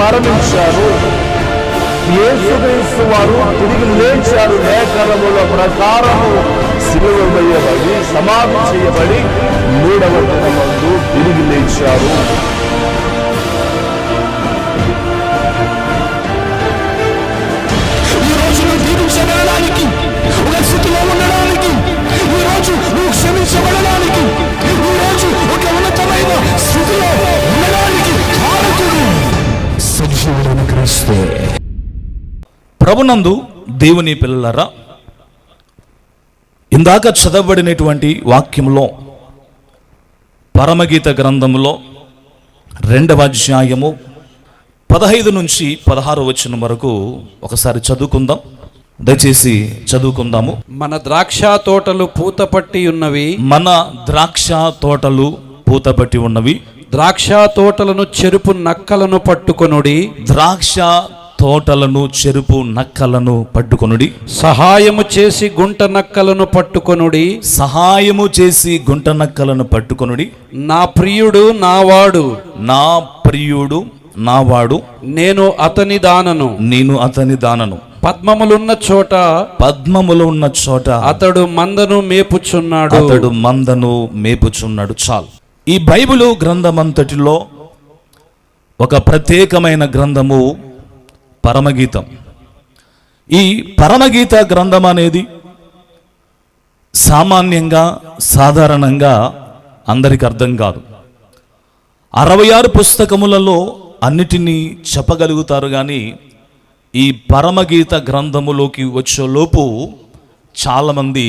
మరణించారు. యేసుక్రీస్తు వారు తిరిగి లేచారు. లేఖనముల ప్రకారము సిలువ వేయబడి సమాధి చేయబడి మూడవ దినమందు తిరిగి లేచారు. క్రీస్తే ప్రభునందు దేవుని పిల్లలారా ఇందాక చదవబడినటువంటి వాక్యంలో పరమగీత గ్రంథములో రెండవ అధ్యాయము పదహైదు నుంచి పదహారు వచ్చిన వరకు ఒకసారి చదువుకుందాం. దయచేసి చదువుకుందాము. మన ద్రాక్ష తోటలు పూతపట్టి ఉన్నవి. మన ద్రాక్ష తోటలు పూతబట్టి ఉన్నవి. ద్రాక్ష తోటలను చెరుపు నక్కలను పట్టుకొనుడి. ద్రాక్ష తోటలను చెరుపు నక్కలను పట్టుకొనుడి. సహాయము చేసి గుంట నక్కలను పట్టుకొనుడి. సహాయము చేసి గుంట నక్కలను పట్టుకొనుడి. నా ప్రియుడు నావాడు. నా ప్రియుడు నావాడు. నేను అతని దానను. నేను అతని దానను. పద్మములున్న చోట పద్మములు ఉన్న చోట అతడు మందను మేపుచున్నాడు. అతడు మందను మేపుచున్నాడు. చాలు. ఈ బైబిలు గ్రంథమంతటిలో ఒక ప్రత్యేకమైన గ్రంథము పరమగీతం. ఈ పరమగీత గ్రంథం అనేది సామాన్యంగా సాధారణంగా అందరికి అర్థం కాదు. అరవై ఆరు పుస్తకములలో అన్నిటినీ చెప్పగలుగుతారు కానీ ఈ పరమగీత గ్రంథములోకి వచ్చేలోపు చాలామంది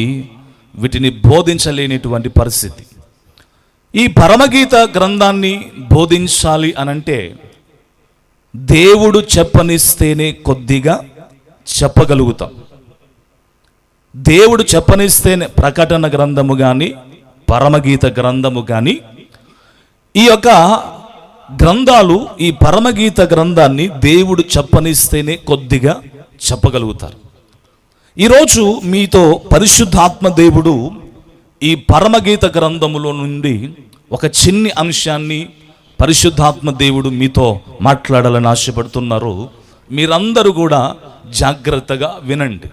వీటిని బోధించలేనిటువంటి పరిస్థితి. ఈ పరమగీత గ్రంథాన్ని బోధించాలి అనంటే దేవుడు చెప్పనిస్తేనే కొద్దిగా చెప్పగలుగుతాం. దేవుడు చెప్పనిస్తేనే ప్రకటన గ్రంథము కానీ పరమగీత గ్రంథము కానీ ఈ యొక్క గ్రంథాలు ఈ పరమగీత గ్రంథాన్ని దేవుడు చెప్పనిస్తేనే కొద్దిగా చెప్పగలుగుతారు. ఈరోజు మీతో పరిశుద్ధాత్మ దేవుడు ఈ పరమగీత గ్రంథములో నుండి ఒక చిన్ని అంశాన్ని పరిశుద్ధాత్మ దేవుడు మీతో మాట్లాడాలని ఆశపడుతున్నారు. మీరందరూ కూడా జాగ్రత్తగా వినండి.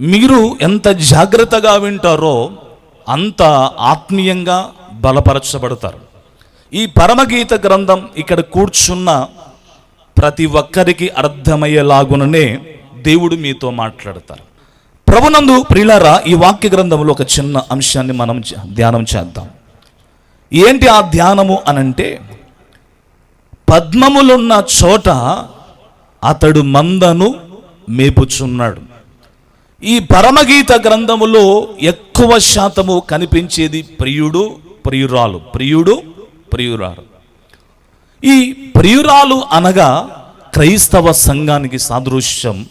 మీరు ఎంత జాగ్రత్తగా వింటారో అంత ఆత్మీయంగా బలపరచబడతారు. ఈ పరమగీత గ్రంథం ఇక్కడ కూర్చున్న ప్రతి ఒక్కరికి అర్థమయ్యేలాగుననే దేవుడు మీతో మాట్లాడతారు. ప్రభునందు ప్రియులారా ఈ వాక్య గ్రంథంలో ఒక చిన్న అంశాన్ని మనం ధ్యానం చేద్దాం. ఏంటి ఆ ధ్యానము అనంటే పద్మములున్న చోట అతడు మందను మేపుచున్నాడు. ఈ పరమగీత గ్రంథములో ఎక్కువ శాతము కనిపించేది ప్రియుడు ప్రియురాలు. ప్రియుడు ప్రియురాలు. ఈ ప్రియురాలు అనగా క్రైస్తవ సంఘానికి సాదృశ్యం.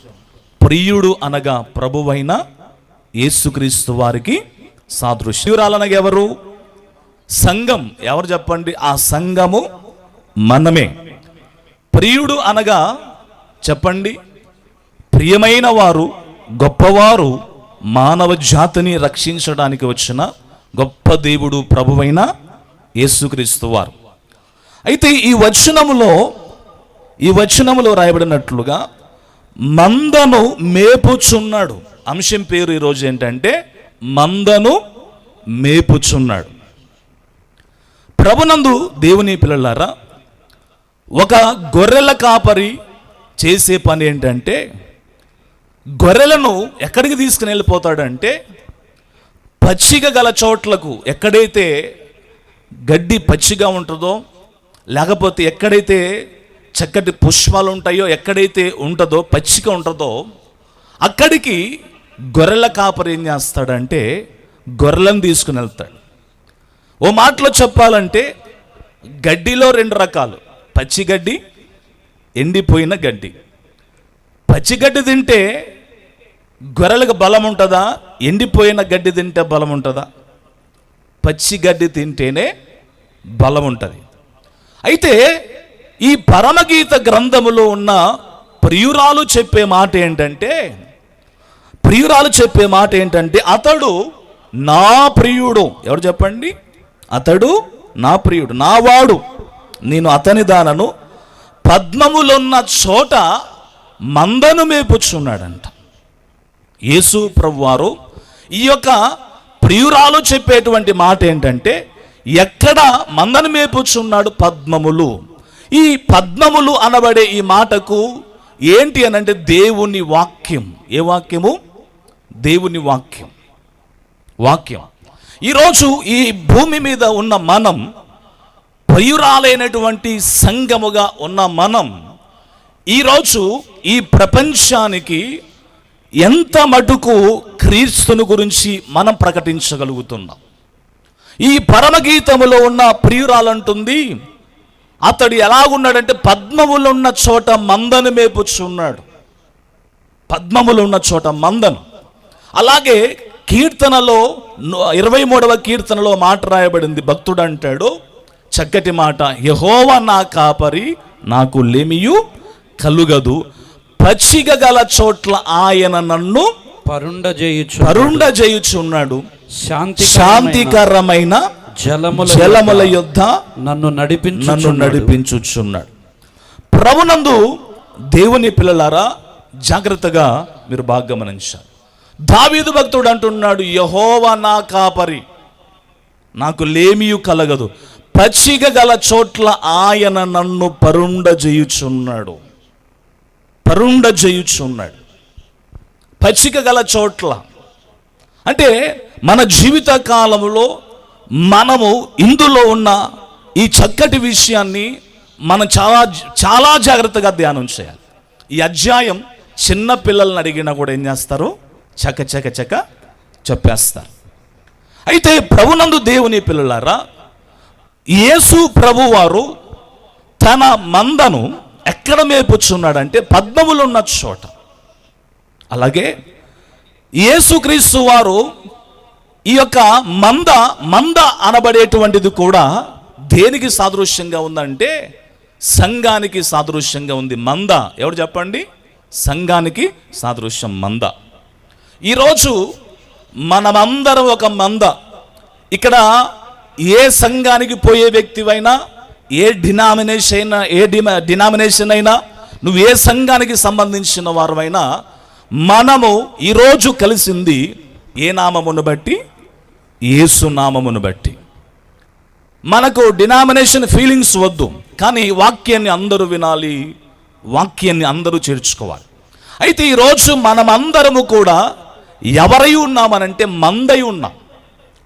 ప్రియుడు అనగా ప్రభువైన యేసుక్రీస్తు వారికి సాదృశ్యురాలనగా ఎవరు? సంఘం. ఎవరు చెప్పండి? ఆ సంఘము మనమే. ప్రియుడు అనగా చెప్పండి? ప్రియమైన వారు గొప్పవారు మానవ జాతిని రక్షించడానికి వచ్చిన గొప్ప దేవుడు ప్రభువైన యేసుక్రీస్తు వారు. అయితే ఈ వచనములో ఈ వచనములో రాయబడినట్లుగా మందను మేపుచున్నాడు. అంశం పేరు ఈరోజు ఏంటంటే మందను మేపుచున్నాడు. ప్రభునందు దేవుని పిల్లలారా ఒక గొర్రెల కాపరి చేసే పని ఏంటంటే గొర్రెలను ఎక్కడికి తీసుకుని వెళ్ళిపోతాడంటే పచ్చిక గల చోట్లకు ఎక్కడైతే గడ్డి పచ్చిగా ఉంటుందో లేకపోతే ఎక్కడైతే చక్కటి పుష్పాలు ఉంటాయో ఎక్కడైతే ఉంటుందో పచ్చిక ఉంటుందో అక్కడికి గొర్రెల కాపరి ఏం చేస్తాడంటే గొర్రెలను తీసుకుని వెళ్తాడు. ఓ మాటలో చెప్పాలంటే గడ్డిలో రెండు రకాలు. పచ్చి గడ్డి ఎండిపోయిన గడ్డి. పచ్చి గడ్డి తింటే గొర్రెలకు బలం ఉంటుందా? ఎండిపోయిన గడ్డి తింటే బలం ఉంటుందా? పచ్చి గడ్డి తింటేనే బలం ఉంటుంది. అయితే ఈ పరమగీత గ్రంథములో ఉన్న ప్రియురాలు చెప్పే మాట ఏంటంటే ప్రియురాలు చెప్పే మాట ఏంటంటే అతడు నా ప్రియుడు. ఎవరు చెప్పండి? అతడు నా ప్రియుడు నావాడు నేను అతని దానను పద్మములున్న చోట మందను మేపుచున్నాడంట. యేసు ప్రభువారు ఈ యొక్క ప్రియురాలు చెప్పేటువంటి మాట ఏంటంటే ఎక్కడ మందను మేపుచున్నాడు పద్మములు. ఈ పద్మములు అనబడే ఈ మాటకు ఏంటి అని అంటే దేవుని వాక్యం. ఏ వాక్యము? దేవుని వాక్యం. వాక్యం. ఈరోజు ఈ భూమి మీద ఉన్న మనం ప్రియురాలైనటువంటి సంఘముగా ఉన్న మనం ఈరోజు ఈ ప్రపంచానికి ఎంత మటుకు క్రీస్తుని గురించి మనం ప్రకటించగలుగుతున్నాం. ఈ పరమగీతములో ఉన్న ప్రియురాలంటుంది అతడు ఎలాగున్నాడంటే పద్మములు ఉన్న చోట మందను మేపుచున్నాడు. పద్మములు ఉన్న చోట మందను. అలాగే కీర్తనలో ఇరవై మూడవ కీర్తనలో మాట రాయబడింది. భక్తుడు అంటాడు చక్కటి మాట యహోవ నా కాపరి నాకు లేమియు కలుగదు. పచ్చిక గల చోట్ల ఆయన నన్ను పరుండ చేయుచు పరుండ చేయుచున్నాడు శాంతి శాంతికరమైన జలముల జలముల యొద్ద యొద్ద నన్ను నడిపించు నన్ను నడిపించుచున్నాడు. ప్రభునందు దేవుని పిల్లలారా జాగ్రత్తగా మీరు బాగా గమనించాలి. దావీదు భక్తుడు అంటున్నాడు యహోవా నా కాపరి నాకు లేమియు కలగదు. పచ్చిక గల చోట్ల ఆయన నన్ను పరుండ చేయుచున్నాడు పరుండ చేయుచున్నాడు పచ్చిక గల చోట్ల. అంటే మన జీవిత కాలంలో మనము ఇందులో ఉన్న ఈ చక్కటి విషయాన్ని మనం చాలా చాలా జాగ్రత్తగా ధ్యానం చేయాలి. ఈ అధ్యాయం చిన్న పిల్లల్ని అడిగినా కూడా ఏం చేస్తారు? చక చక చక చెప్పేస్తారు. అయితే ప్రభునందు దేవుని పిల్లలారా యేసు ప్రభువారు తన మందను ఎక్కడ మేపుచ్చున్నాడంటే పద్మములు ఉన్న చోట. అలాగే యేసుక్రీస్తు వారు ఈ యొక్క మంద మంద అనబడేటువంటిది కూడా దేనికి సాదృశ్యంగా ఉందంటే సంఘానికి సాదృశ్యంగా ఉంది మంద. ఎవరు చెప్పండి? సంఘానికి సాదృశ్యం మంద. ఈరోజు మనమందరం ఒక మంద. ఇక్కడ ఏ సంఘానికి పోయే వ్యక్తివైనా ఏ డినామినేషన్ అయినా ఏ డిమా డినామినేషన్ అయినా నువ్వు ఏ సంఘానికి సంబంధించిన వారమైనా మనము ఈరోజు కలిసింది ఏ నామమును బట్టి? యేసు నామమును బట్టి. మనకు డినామినేషన్ ఫీలింగ్స్ వద్దు కానీ వాక్యాన్ని అందరూ వినాలి వాక్యాన్ని అందరూ చేర్చుకోవాలి. అయితే ఈరోజు మనమందరము కూడా ఎవరై ఉన్నామనంటే మందై ఉన్నాం.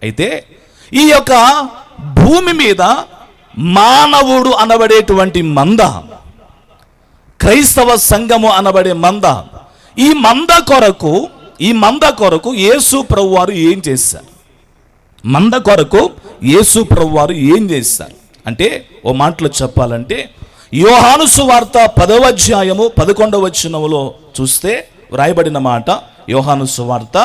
అయితే ఈ యొక్క భూమి మీద మానవుడు అనబడేటువంటి మంద క్రైస్తవ సంఘము అనబడే మంద ఈ మంద కొరకు ఈ మంద కొరకు యేసు ప్రభువారు ఏం చేశారు మంద కొరకు యేసు ప్రభువారు ఏం చేశారు అంటే ఓ మాటలో చెప్పాలంటే యోహాను సువార్త పదవ అధ్యాయము పదకొండవ వచనములో చూస్తే వ్రాయబడిన మాట యోహాను సువార్త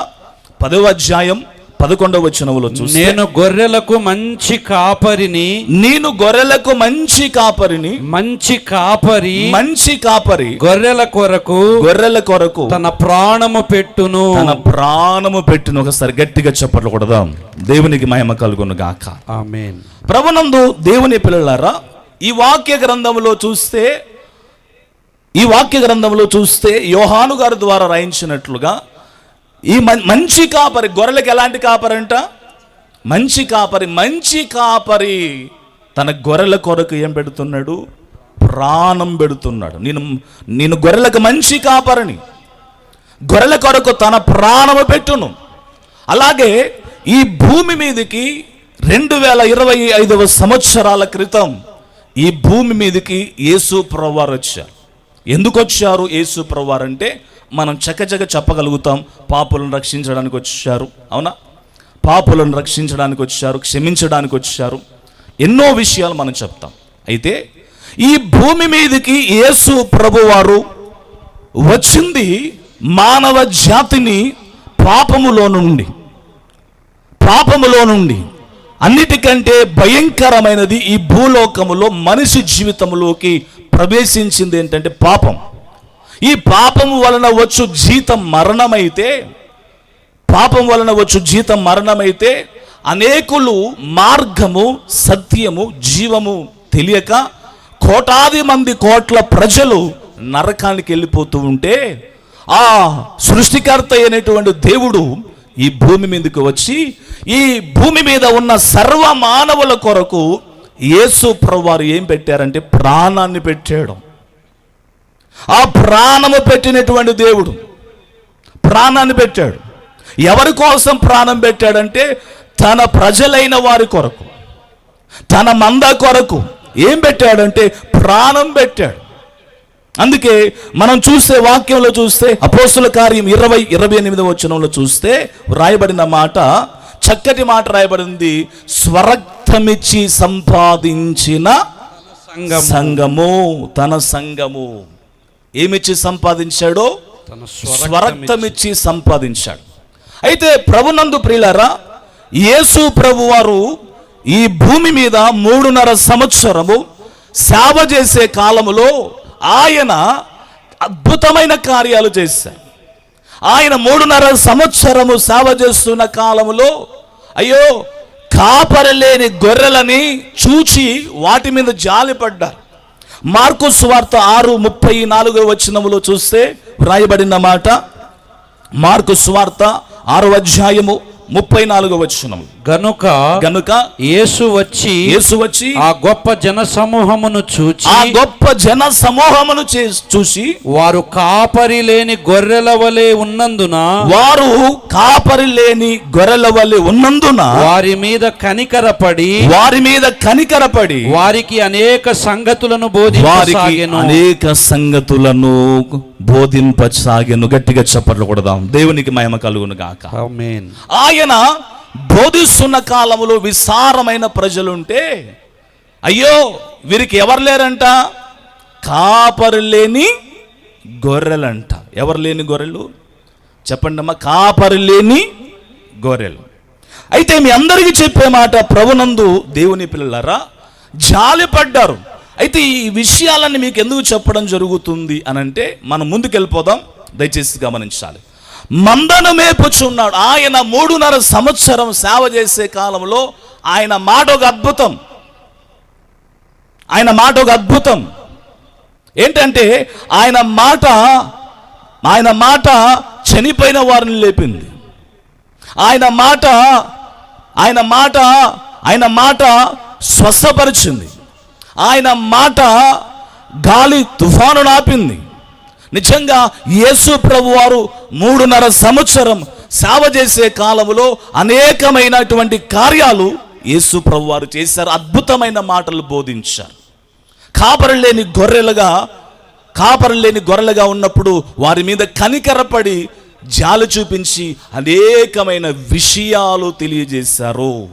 పదవ అధ్యాయం పదకొండవ వచనములో చూస్తే నేను గొర్రెలకు మంచి కాపరిని నేను గొర్రెలకు మంచి కాపరిని మంచి కాపరి మంచి కాపరి గొర్రెల కొరకు గొర్రెల కొరకు తన ప్రాణము పెట్టును. తన ప్రాణము పెట్టిన. ఒకసారి గట్టిగా చెప్పట్లు కొడదాం. దేవునికి మహిమ కలుగును గాక. ఆమేన్. ప్రభునందు దేవుని పిల్లలారా ఈ వాక్య గ్రంథంలో చూస్తే ఈ వాక్య గ్రంథంలో చూస్తే యోహాను గారి ద్వారా రాయించినట్లుగా ఈ మంచి కాపరి గొర్రెలకు ఎలాంటి కాపరి అంట? మంచి కాపరి మంచి కాపరి తన గొర్రెల కొరకు ఏం పెడుతున్నాడు? ప్రాణం పెడుతున్నాడు. నేను నేను గొర్రెలకు మంచి కాపరిని. గొర్రెల కొరకు తన ప్రాణము పెట్టును. అలాగే ఈ భూమి మీదకి రెండు వేల ఇరవై ఐదవ సంవత్సరాల క్రితం ఈ భూమి మీదకి యేసు ప్రవారు వచ్చారు. ఎందుకు వచ్చారు? యేసు ప్రవారు అంటే మనం చకచక చెప్పగలుగుతాం పాపులను రక్షించడానికి వచ్చారు. అవునా? పాపులను రక్షించడానికి వచ్చారు క్షమించడానికి వచ్చారు. ఎన్నో విషయాలు మనం చెప్తాం. అయితే ఈ భూమి మీదకి యేసు ప్రభువారు వచ్చింది మానవ జాతిని పాపములో నుండి. పాపములో నుండి. అన్నిటికంటే భయంకరమైనది ఈ భూలోకములో మనిషి జీవితంలోకి ప్రవేశించింది ఏంటంటే పాపం. ఈ పాపము వలన వచ్చు జీతం మరణమైతే పాపం వలన వచ్చు జీతం మరణమైతే అనేకులు మార్గము సత్యము జీవము తెలియక కోటాది మంది కోట్ల ప్రజలు నరకానికి వెళ్ళిపోతూ ఉంటే ఆ సృష్టికర్త అయినటువంటి దేవుడు ఈ భూమి మీదకి వచ్చి ఈ భూమి మీద ఉన్న సర్వ మానవుల కొరకు యేసు ప్రభువారు ఏం పెట్టారంటే ప్రాణాన్ని పెట్టాడు. ఆ ప్రాణము పెట్టినటువంటి దేవుడు. ప్రాణాన్ని పెట్టాడు. ఎవరి కోసం ప్రాణం పెట్టాడంటే తన ప్రజలైన వారి కొరకు తన మంద కొరకు ఏం పెట్టాడంటే ప్రాణం పెట్టాడు. అందుకే మనం చూస్తే వాక్యంలో చూస్తే అపోస్తుల కార్యం ఇరవై ఇరవై ఎనిమిది వచనంలో చూస్తే రాయబడిన మాట చక్కటి మాట రాయబడింది స్వరక్తమిచ్చి సంపాదించిన సంఘము సంఘము తన సంఘము ఏమిచ్చి సంపాదించాడో? తన స్వరక్తమిచ్చి. సంపాదించాడు. అయితే ప్రభునందు ప్రియులారా యేసు ప్రభువారు ఈ భూమి మీద మూడున్నర సంవత్సరము సేవ చేసే కాలములో ఆయన అద్భుతమైన కార్యాలు చేశారు. ఆయన మూడున్నర సంవత్సరము సేవ చేస్తున్న కాలములో అయ్యో కాపరి లేని గొర్రెలని చూచి వాటి మీద జాలిపడ్డారు. మార్కు సువార్త ఆరు ముప్పై నాలుగు వచ్చినములో చూస్తే వ్రాయబడిన మాట మార్కు సువార్త ఆరు అధ్యాయము ముప్పై నాలుగో వచనము. గనుక గనుక యేసు వచ్చి యేసు వచ్చి ఆ గొప్ప జన సమూహమును చూచి ఆ గొప్ప జన సమూహమును చూసి వారు కాపరి లేని గొర్రెల వలె ఉన్నందున వారు కాపరి లేని గొర్రెల వల్లే ఉన్నందున వారి మీద కనికరపడి వారి మీద కనికరపడి వారికి అనేక సంగతులను వారికి బోధించసాగెను అనేక సంగతులను బోధింపసాగెను. గట్టిగా చప్పట్లు కొడదాం. దేవునికి మహిమ కలుగును గాక. ఆమేన్. ఆయన బోధిస్తున్న కాలంలో విశారమైన ప్రజలుంటే అయ్యో వీరికి ఎవరు లేరంట? కాపరు లేని గొర్రెలంట. ఎవరు లేని గొర్రెలు? చెప్పండి అమ్మా కాపరు లేని గొర్రెలు. అయితే మీ అందరికీ చెప్పే మాట ప్రభునందు దేవుని పిల్లలరా జాలిపడ్డారు అయితే ఈ విషయాలన్నీ మీకు ఎందుకు చెప్పడం జరుగుతుంది అనంటే మనం ముందుకెళ్ళిపోదాం. దయచేసి గమనించాలి. మందను మేపుచున్నాడు ఆయన మూడున్నర సంవత్సరం సేవ చేసే కాలంలో ఆయన మాట ఒక అద్భుతం. ఆయన మాట ఒక అద్భుతం. ఏంటంటే ఆయన మాట ఆయన మాట చనిపోయిన వారిని లేపింది. ఆయన మాట ఆయన మాట ఆయన మాట స్వస్థపరిచింది. ఆయన మాట గాలి తుఫాను నాపింది నిజంగా యేసు ప్రభు వారు మూడున్నర సంవత్సరం సేవ చేసే కాలంలో అనేకమైనటువంటి కార్యాలు యేసు ప్రభు వారు చేశారు. అద్భుతమైన మాటలు బోధించారు. కాపరలేని గొర్రెలుగా కాపరలేని గొర్రెలుగా ఉన్నప్పుడు వారి మీద కనికరపడి జాలి చూపించి అనేకమైన విషయాలు తెలియజేశారు.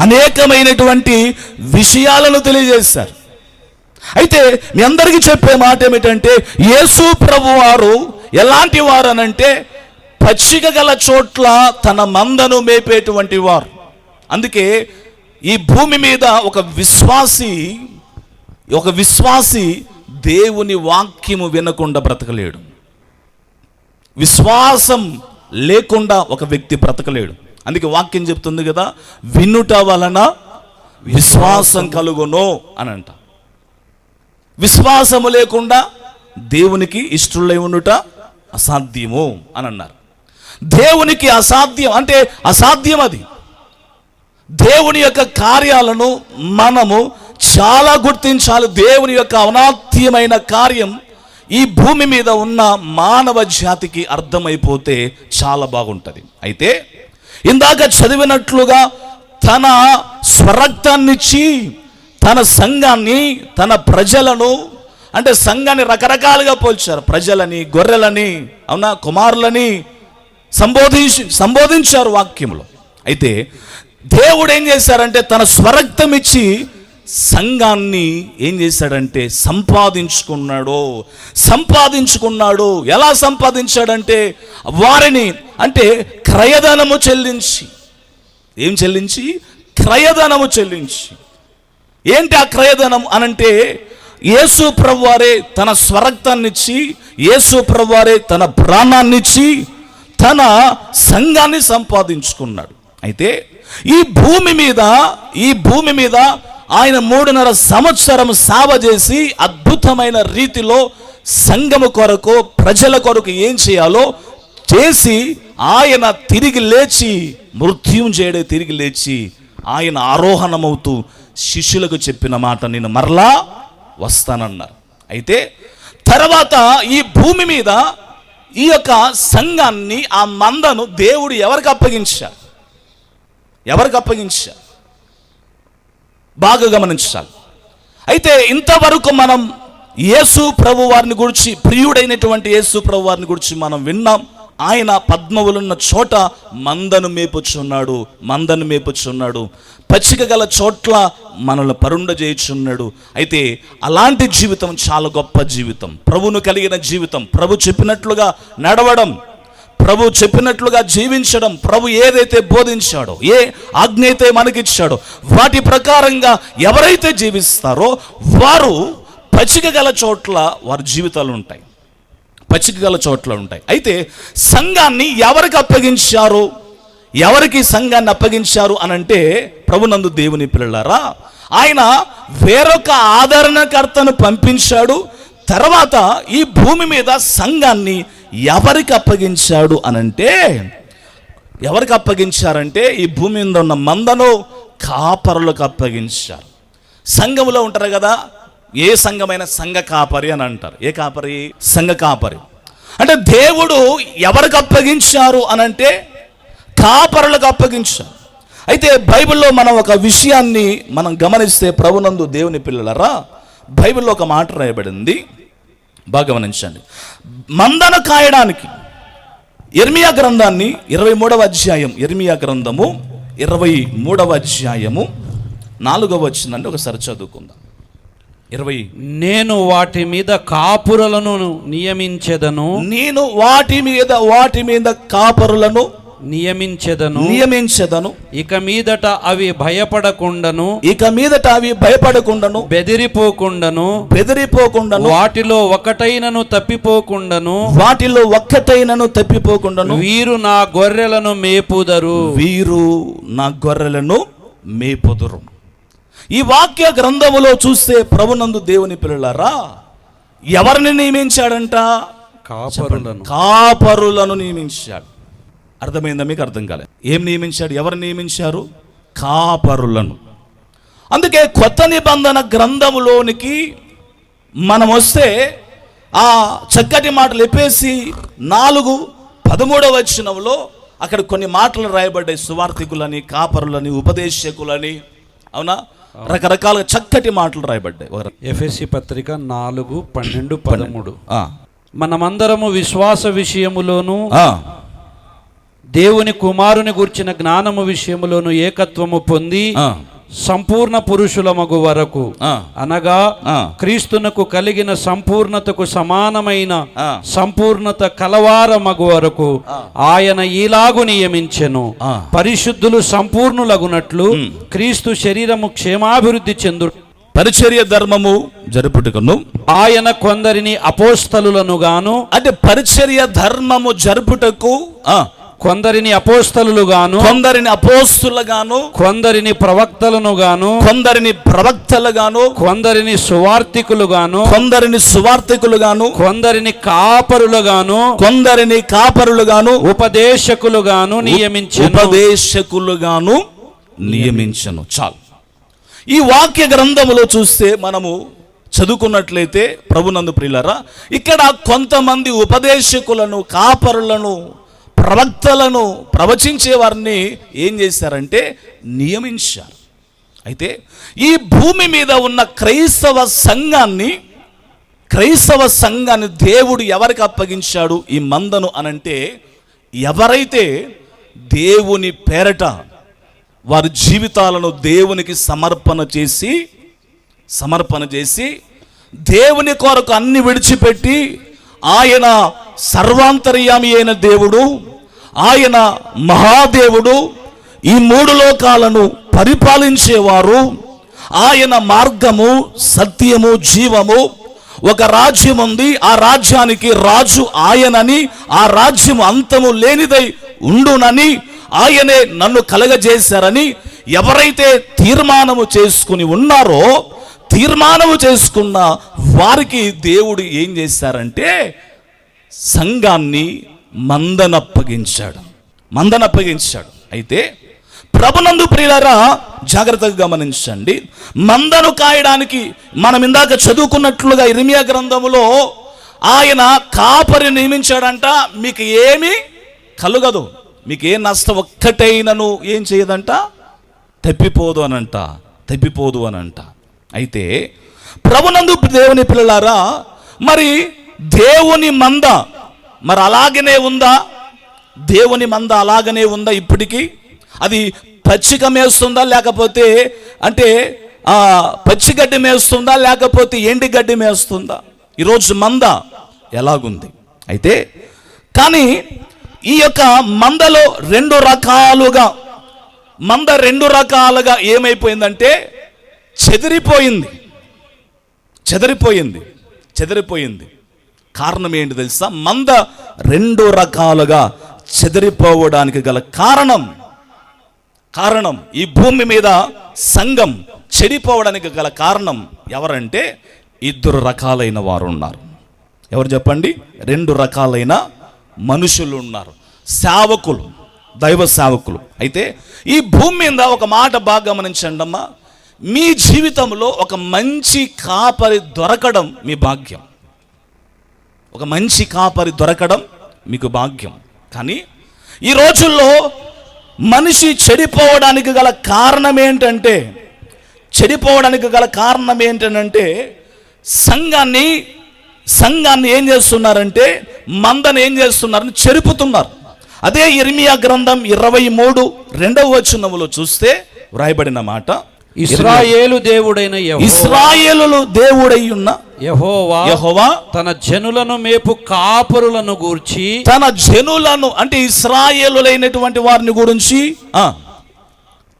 అనేకమైనటువంటి విషయాలను తెలియజేశారు. అయితే మీ అందరికీ చెప్పే మాట ఏమిటంటే యేసు ప్రభు వారు ఎలాంటి వారు అనంటే పచ్చిక గల చోట్ల తన మందను మేపేటువంటి వారు. అందుకే ఈ భూమి మీద ఒక విశ్వాసి ఒక విశ్వాసి దేవుని వాక్యము వినకుండా బ్రతకలేడు. విశ్వాసం లేకుండా ఒక వ్యక్తి బ్రతకలేడు. అందుకే వాక్యం చెప్తుంది కదా వినుట వలన విశ్వాసం కలుగును అని అంట విశ్వాసము లేకుండా దేవునికి ఇష్టలై ఉండుట అసాధ్యము అని అన్నారు దేవునికి అసాధ్యం అంటే అసాధ్యం అది. దేవుని యొక్క కార్యాలను మనము చాలా గుర్తించాలి. దేవుని యొక్క అనాత్యమైన కార్యం ఈ భూమి మీద ఉన్న మానవ జాతికి అర్థమైపోతే చాలా బాగుంటుంది. అయితే ఇందాక చదివినట్లుగా తన స్వరక్తాన్నిచ్చి తన సంఘాన్ని తన ప్రజలను అంటే సంఘాన్ని రకరకాలుగా పోల్చారు. ప్రజలని గొర్రెలని అవునా? కుమారులని సంబోధించి సంబోధించారు వాక్యంలో అయితే దేవుడు ఏం చేశారంటే తన స్వరక్తం ఇచ్చి సంఘాన్ని ఏం చేశాడంటే సంపాదించుకున్నాడు. సంపాదించుకున్నాడు. ఎలా సంపాదించాడంటే వారిని అంటే క్రయధనము చెల్లించి. ఏం చెల్లించి? క్రయధనము చెల్లించి. ఏంటి ఆ క్రయధనం అనంటే యేసు ప్రభువారే తన స్వరక్తాన్నిచ్చి యేసు ప్రభువారే తన ప్రాణాన్నిచ్చి తన సంఘాన్ని సంపాదించుకున్నాడు. అయితే ఈ భూమి మీద ఈ భూమి మీద ఆయన మూడున్నర సంవత్సరం సేవ చేసి అద్భుతమైన రీతిలో సంఘము కొరకు ప్రజల కొరకు ఏం చేయాలో చేసి ఆయన తిరిగి లేచి మృత్యుం చేయడే తిరిగి లేచి ఆయన ఆరోహణమవుతూ శిష్యులకు చెప్పిన మాట నేను మరలా వస్తానన్నారు. అయితే తర్వాత ఈ భూమి మీద ఈ యొక్క సంఘాన్ని ఆ మందను దేవుడు ఎవరికి అప్పగించారు ఎవరికి అప్పగించారు బాగా గమనించాలి. అయితే ఇంతవరకు మనం యేసు ప్రభు వారిని గురించి ప్రియుడైనటువంటి యేసు ప్రభు వారిని గురించి మనం విన్నాం. ఆయన పద్మవులున్న చోట మందను మేపుచున్నాడు మందను మేపుచున్నాడు. పచ్చిక గల చోట్ల మనల్ని పరుండ చేయుచున్నాడు. అయితే అలాంటి జీవితం చాలా గొప్ప జీవితం. ప్రభును కలిగిన జీవితం. ప్రభు చెప్పినట్లుగా నడవడం ప్రభు చెప్పినట్లుగా జీవించడం ప్రభు ఏదైతే బోధించాడో ఏ ఆజ్ఞ అయితే మనకిచ్చాడో వాటి ప్రకారంగా ఎవరైతే జీవిస్తారో వారు పచ్చిక గల చోట్ల వారి జీవితాలు ఉంటాయి పచ్చిక గల చోట్ల ఉంటాయి. అయితే సంఘాన్ని ఎవరికి అప్పగించారు? ఎవరికి సంఘాన్ని అప్పగించారు అనంటే ప్రభునందు దేవుని పిల్లలారా ఆయన వేరొక ఆదరణకర్తను పంపించాడు తర్వాత ఈ భూమి మీద సంఘాన్ని ఎవరికి అప్పగించాడు అనంటే ఎవరికి అప్పగించారంటే ఈ భూమి మీద ఉన్న మందను కాపరులకు అప్పగించారు. సంఘములో ఉంటారు కదా ఏ సంఘమైన సంఘ కాపరి అని అంటారు. ఏ కాపరి? సంఘ కాపరి. అంటే దేవుడు ఎవరికి అప్పగించారు అనంటే కాపరులకు అప్పగించారు. అయితే బైబిల్లో మనం ఒక విషయాన్ని మనం గమనిస్తే ప్రభునందు దేవుని పిల్లలరా బైబిల్లో ఒక మాట రాయబడింది. బాగా గమనించండి. మందను కాయడానికి ఇర్మియా గ్రంథాన్ని ఇరవై మూడవ అధ్యాయం ఇర్మియా గ్రంథము ఇరవై మూడవ అధ్యాయము నాలుగవ వచ్చిందండి ఒకసారి చదువుకుందాం. ఇరవై నేను వాటి మీద కాపురలను నియమించెదను. నేను వాటి మీద వాటి మీద కాపరులను నియమించెదను. నియమించదను. ఇక మీదట అవి భయపడకుండను. ఇక మీదట అవి భయపడకుండాను. బెదిరిపోకుండను. బెదిరిపోకుండాను. వాటిలో ఒకటైనను తప్పిపోకుండను. వాటిలో ఒక్కటైనను తప్పిపోకుండాను. వీరు నా గొర్రెలను మేపుదరు. వీరు నా గొర్రెలను మేపుదురు ఈ వాక్య గ్రంథములో చూస్తే ప్రభునందు దేవుని పిల్లలారా ఎవరిని నియమించాడంట? కాపరులను. కాపరులను నియమించాడు. అర్థమైందా మీకు అర్థం కాలేదు ఏం నియమించాడు? ఎవరు నియమించారు? కాపరులను. అందుకే కొత్త నిబంధన గ్రంథములోనికి మనం వస్తే ఆ చక్కటి మాటలు ఎప్పేసి నాలుగు పదమూడవ వచనంలో అక్కడ కొన్ని మాటలు రాయబడ్డాయి. సువార్థికులని కాపరులని ఉపదేశకులని. అవునా? రకరకాల చక్కటి మాటలు రాయబడ్డాయి. ఎఫ్ఎస్సి పత్రిక నాలుగు పన్నెండు పదమూడు. మనమందరము విశ్వాస విషయములోను దేవుని కుమారుని గుర్చిన జ్ఞానము విషయములోను ఏకత్వము పొంది ఆ, సంపూర్ణ పురుషులమగు వరకు ఆ. అనగా. క్రీస్తునకు కలిగిన సంపూర్ణతకు సమానమైన. సంపూర్ణత కలవారమగు వరకు ఆయన ఈలాగు నియమించెను. పరిశుద్ధులు సంపూర్ణులగునట్లు క్రీస్తు శరీరము క్షేమాభివృద్ధి చెందు పరిచర్య ధర్మము జరుపుటకును ఆయన కొందరిని అపోస్తలులను గాను అంటే పరిచర్య ధర్మము జరుపుటకు కొందరిని అపోస్తలులు గాను కొందరిని అపోస్తులుగాను కొందరిని ప్రవక్తలను గాను కొందరిని ప్రవక్తలుగాను కొందరిని సువార్తికులు గాను కొందరిని సువార్థికులుగాను కొందరిని కాపరులుగాను కొందరిని కాపరులుగాను ఉపదేశకులుగాను నియమించెను. ఉపదేశకులుగాను నియమించను. చాలు. ఈ వాక్య గ్రంథములో చూస్తే మనము చదువుకున్నట్లయితే ప్రభునందు ప్రియులరా ఇక్కడ కొంతమంది ఉపదేశకులను కాపరులను ప్రవక్తలను ప్రవచించే వారిని ఏం చేశారంటే నియమించారు. అయితే ఈ భూమి మీద ఉన్న క్రైస్తవ సంఘాన్ని క్రైస్తవ సంఘాన్ని దేవుడు ఎవరికి అప్పగించాడు ఈ మందను అనంటే ఎవరైతే దేవుని పేరట వారి జీవితాలను దేవునికి సమర్పణ చేసి సమర్పణ చేసి దేవుని కొరకు అన్ని విడిచిపెట్టి ఆయన సర్వాంతర్యామి అయిన దేవుడు ఆయన మహాదేవుడు ఈ మూడు లోకాలను పరిపాలించేవారు. ఆయన మార్గము సత్యము జీవము. ఒక రాజ్యం ఉంది ఆ రాజ్యానికి రాజు ఆయనని ఆ రాజ్యం అంతము లేనిదై ఉండునని ఆయనే నన్ను కలగజేశారని ఎవరైతే తీర్మానము చేసుకుని ఉన్నారో తీర్మానము చేసుకున్న వారికి దేవుడు ఏం చేశారంటే సంఘాన్ని మందనప్పగించాడు. మందనప్పగించాడు. అయితే ప్రభునందు ప్రియులారా జాగ్రత్తగా గమనించండి. మందను కాయడానికి మనం ఇందాక చదువుకున్నట్లుగా ఇరిమియా గ్రంథములో ఆయన కాపరి నియమించాడంట. మీకు ఏమి కలుగదు. మీకు ఏ నష్టం ఒక్కటైనను ఏం చేయదంట? తప్పిపోదు అనంట. తప్పిపోదు అనంట. అయితే ప్రభునందు దేవుని పిల్లలారా మరి దేవుని మంద మరి అలాగనే ఉందా? దేవుని మంద అలాగనే ఉందా ఇప్పటికీ? అది పచ్చిక మేస్తుందా లేకపోతే అంటే పచ్చిగడ్డి మేస్తుందా లేకపోతే ఎండి గడ్డి మేస్తుందా? ఈరోజు మంద ఎలాగుంది? అయితే కానీ ఈ యొక్క మందలో రెండు రకాలుగా మంద రెండు రకాలుగా ఏమైపోయిందంటే చెదిరిపోయింది. చెదిరిపోయింది. చెదిరిపోయింది. కారణం ఏంటి తెలుసా? మంద రెండు రకాలుగా చెదిరిపోవడానికి గల కారణం. కారణం ఈ భూమి మీద సంఘం చెడిపోవడానికి గల కారణం ఎవరంటే ఇద్దరు రకాలైన వారు ఉన్నారు. ఎవరు చెప్పండి? రెండు రకాలైన మనుషులు ఉన్నారు. సేవకులు దైవ సేవకులు. అయితే ఈ భూమి మీద ఒక మాట బాగా గమనించండి అమ్మా. మీ జీవితంలో ఒక మంచి కాపరి దొరకడం మీ భాగ్యం. ఒక మంచి కాపరి దొరకడం మీకు భాగ్యం. కానీ ఈ రోజుల్లో మనిషి చెడిపోవడానికి గల కారణం ఏంటంటే చెడిపోవడానికి గల కారణం ఏంటంటే సంఘాన్ని సంఘాన్ని ఏం చేస్తున్నారంటే మందని ఏం చేస్తున్నారని చెరుపుతున్నారు. అదే ఇర్మియా గ్రంథం ఇరవై మూడు రెండవ వచనములో చూస్తే వ్రాయబడిన మాట ఇస్రాయేలు దేవుడైన ఇస్రాయేలు దేవుడై ఉన్న యెహోవా యెహోవా తన జనులను మేపు కాపరులను గూర్చి తన జనులను అంటే ఇస్రాయేలులైనటువంటి వారిని గురించి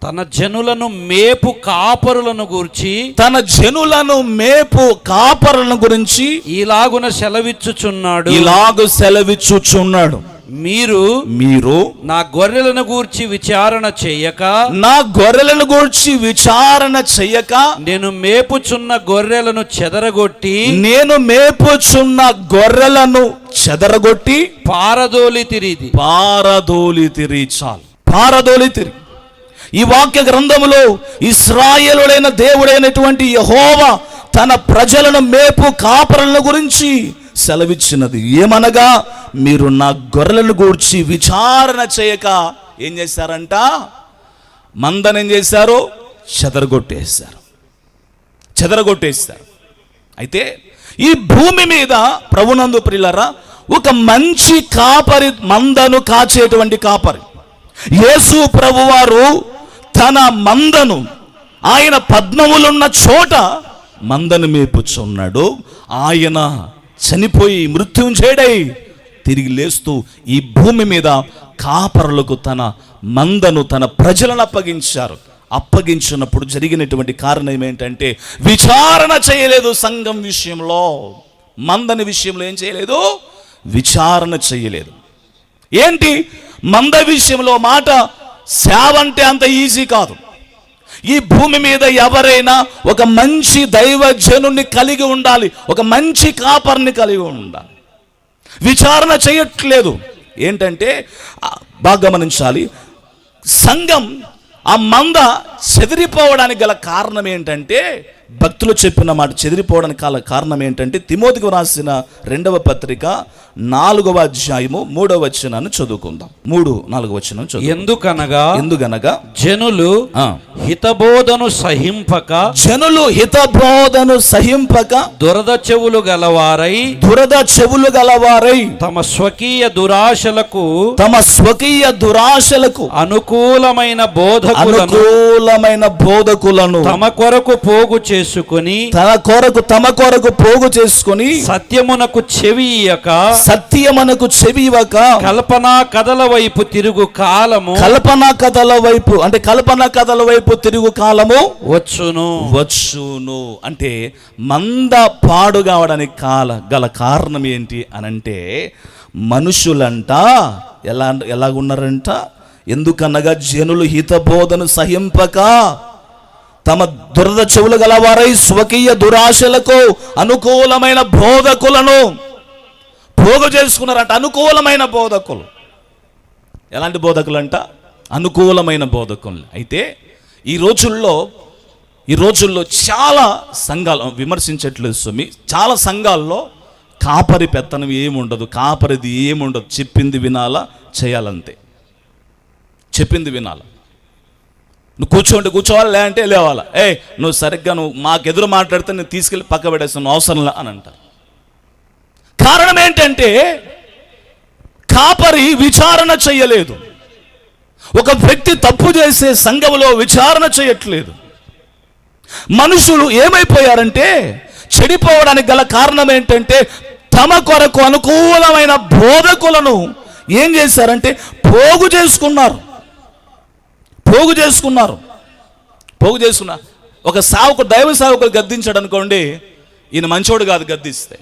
తన జనులను మేపు కాపరులను గూర్చి తన జనులను మేపు కాపరులను గురించి ఇలాగున సెలవిచ్చుచున్నాడు. ఇలాగు సెలవిచ్చుచున్నాడు. మీరు మీరు నా గొర్రెలను గూర్చి విచారణ చేయక నా గొర్రెలను గురించి విచారణ చెయ్యక నేను మేపుచున్న గొర్రెలను చెదరగొట్టి నేను మేపుచున్న గొర్రెలను చెదరగొట్టి పారదోలి తిరిది పారదోలి తిరి చాలు. పారదోలి తిరి ఈ వాక్య గ్రంథములో ఇస్రాయేలుడైన దేవుడైనటువంటి యహోవా తన ప్రజలను మేపు కాపరులను గురించి సెలవిచ్చినది. ఏమనగా మీరు నా గొర్రెలను గూర్చి విచారణ చేయక ఏం చేశారంట? మందను ఏం చేశారు? చెదరగొట్టేశారు. చెదరగొట్టేస్తారు అయితే ఈ భూమి మీద ప్రభునందు ప్రియులరా ఒక మంచి కాపరి మందను కాచేటువంటి కాపరి. యేసు ప్రభువారు తన మందను ఆయన పద్మములున్న చోట మందను మేపుచున్నాడు. ఆయన చనిపోయి మృత్యుంజేడై తిరిగి లేస్తూ ఈ భూమి మీద కాపరులకు తన మందను తన ప్రజలను అప్పగించారు. అప్పగించినప్పుడు జరిగినటువంటి కారణం ఏంటంటే విచారణ చేయలేదు సంఘం విషయంలో. మందని విషయంలో ఏం చేయలేదు? విచారణ చేయలేదు. ఏంటి? మంద విషయంలో మాట సేవ అంటే అంత ఈజీ కాదు. ఈ భూమి మీద ఎవరైనా ఒక మంచి దైవజనుని కలిగి ఉండాలి ఒక మంచి కాపర్ని కలిగి ఉండాలి. విచారణ చేయట్లేదు. ఏంటంటే బాగమనించాలి బాగా గమనించాలి. సంఘం ఆ మంద చెదిరిపోవడానికి గల కారణం ఏంటంటే భక్తులు చెప్పిన మాట చెదిరిపోవడానికి గల కారణం ఏంటంటే తిమోతికి రాసిన రెండవ పత్రిక నాలుగవ అధ్యాయము మూడవ వచనాన్ని చదువుకుందాం. మూడు నాలుగవ వచనం చదువు ఎందుకనగా? ఎందుకనగా? జనులు హితబోధను సహింపక జనులు హితబోధను సహింపక దురద చెవులు గలవారై దురద చెవులు గలవారై తమ స్వకీయ దురాశలకు తమ స్వకీయ దురాశలకు అనుకూలమైన బోధకులను అనుకూలమైన బోధకులను తమ కొరకు పోగు చేసుకుని తన కొరకు తమ కొరకు పోగు చేసుకొని సత్యమునకు చెవియక సత్యమనకు చెవివక కల్పనా కథల వైపు తిరుగు కాలము కల్పన కథల వైపు అంటే కల్పన కథల వైపు తిరుగు కాలము వచ్చును. వచ్చును. అంటే మంద పాడు కావడానికి కాల గల కారణం ఏంటి అనంటే మనుషులంట ఎలా ఎలాగున్నారంట? ఎందుకనగా జనులు హితబోధను సహింపక తమ దురద చెవులు గలవారై స్వకీయ దురాశలకు అనుకూలమైన బోధకులను పోగు చేసుకున్నారంట. అనుకూలమైన బోధకులు. ఎలాంటి బోధకులు అంట అనుకూలమైన బోధకులు అయితే ఈ రోజుల్లో ఈ రోజుల్లో చాలా సంఘాలు విమర్శించట్లేదు స్వామి. చాలా సంఘాల్లో కాపరి పెత్తనం ఏముండదు కాపరిది ఏముండదు. చెప్పింది వినాలా? చేయాలంతే. చెప్పింది వినాలా? నువ్వు కూర్చోండి కూర్చోవాలి లేదంటే లేవాలా? ఏ నువ్వు సరిగ్గా నువ్వు మాకు ఎదురు మాట్లాడితే నేను తీసుకెళ్ళి పక్క పెట్టేస్తాను అవసరం లే అని అంటారు. కారణం ఏంటంటే కాపరి విచారణ చేయలేదు. ఒక వ్యక్తి తప్పు చేసే సంఘములో విచారణ చేయట్లేదు. మనుషులు ఏమైపోయారంటే చెడిపోవడానికి గల కారణం ఏంటంటే తమ కొరకు అనుకూలమైన బోధకులను ఏం చేశారంటే పోగు చేసుకున్నారు. పోగు చేసుకున్నారు. పోగు చేసుకున్న ఒక సావుకు దైవ సావుకులు గద్దించాడు అనుకోండి ఈయన మంచోడు కాదు గద్దిస్తే.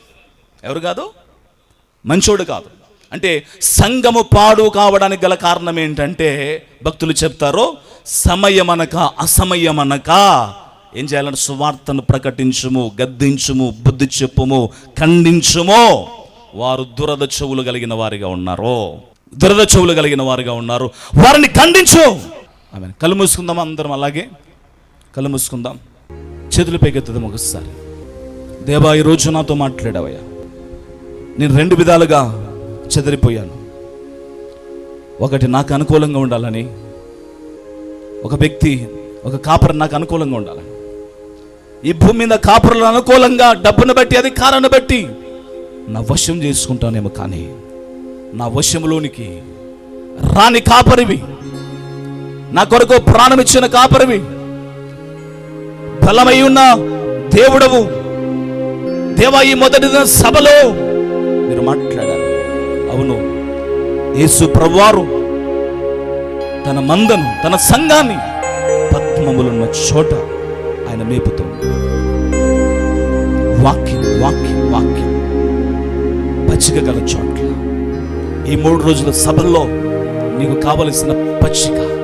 ఎవరు కాదు? మంచోడు కాదు. అంటే సంఘము పాడు కావడానికి గల కారణం ఏంటంటే భక్తులు చెప్తారు సమయమనక అసమయమనక ఏం చేయాలంటే సువార్తను ప్రకటించుము గద్దించుము బుద్ధి చెప్పుము ఖండించుము. వారు దురద చెవులు కలిగిన వారిగా ఉన్నారు. దురద చెవులు కలిగిన వారిగా ఉన్నారు. వారిని ఖండించు. ఆమె కళ్ళు మూసుకుందాం అందరం అలాగే? కళ్ళు మూసుకుందాం. చేతులు పైకెత్తుదాం ఒకసారి. దేవా ఈరోజు నాతో మాట్లాడావయ్యా. నేను రెండు విధాలుగా చెదిరిపోయాను. ఒకటి నాకు అనుకూలంగా ఉండాలని ఒక వ్యక్తి ఒక కాపరి నాకు అనుకూలంగా ఉండాలని. ఈ భూమి మీద కాపురులు అనుకూలంగా డబ్బును బట్టి అధికారాన్ని బట్టి నా వశం చేసుకుంటానేమో కానీ నా వశంలోనికి రాని కాపరివి నా కొరకు ప్రాణం ఇచ్చిన కాపరివి. బలమై ఉన్న దేవుడవు. దేవా ఈ మొదటి సభలో మీరు మాట్లాడారు. అవును యేసు ప్రభువారు తన మందను తన సంఘాన్ని పద్మములున్న చోట ఆయన మేపుతూ వాక్యం వాక్యం వాక్యం పచ్చిక గల చోట్ల. ఈ మూడు రోజుల సభల్లో నీకు కావలసిన పచ్చిక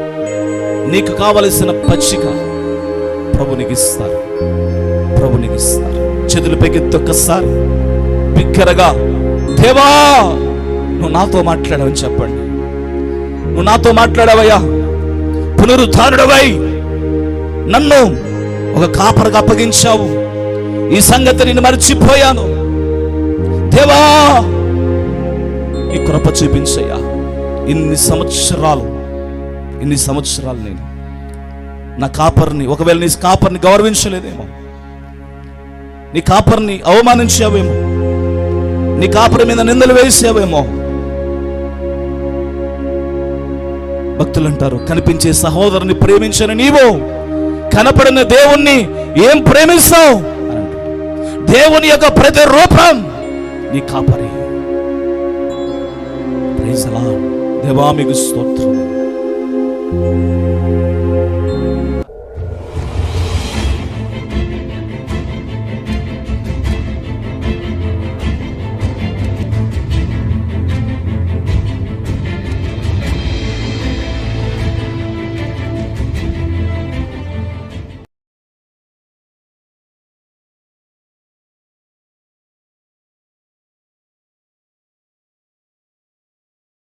నీకు కావలసిన పచ్చిక ప్రభు నీకు ఇస్తారు ప్రభు ఇస్తారు చేతులు ఒక్కసారి బిగ్గరగా దేవా నువ్వు నాతో మాట్లాడవని చెప్పండి. నువ్వు నాతో మాట్లాడవయ్యా. పునరుద్ధారుడవై నన్ను ఒక కాపరకు అప్పగించావు. ఈ సంగతి నేను మర్చిపోయాను. దేవా ఈ కృప చూపించయ్యా. ఇన్ని సంవత్సరాలు ఇన్ని సంవత్సరాలు నేను నా కాపర్ని ఒకవేళ నీ కాపర్ని గౌరవించలేదేమో నీ కాపర్ని అవమానించావేమో నీ కాపరి మీద నిందలు వేసావేమో భక్తులు అంటారు కనిపించే సహోదరుని ప్రేమించని నీవు కనపడిన దేవుణ్ణి ఏం ప్రేమిస్తావు? దేవుని యొక్క ప్రతి రూపం నీ కాపరి. దేవా మీకు స్తోత్రం. Thank you.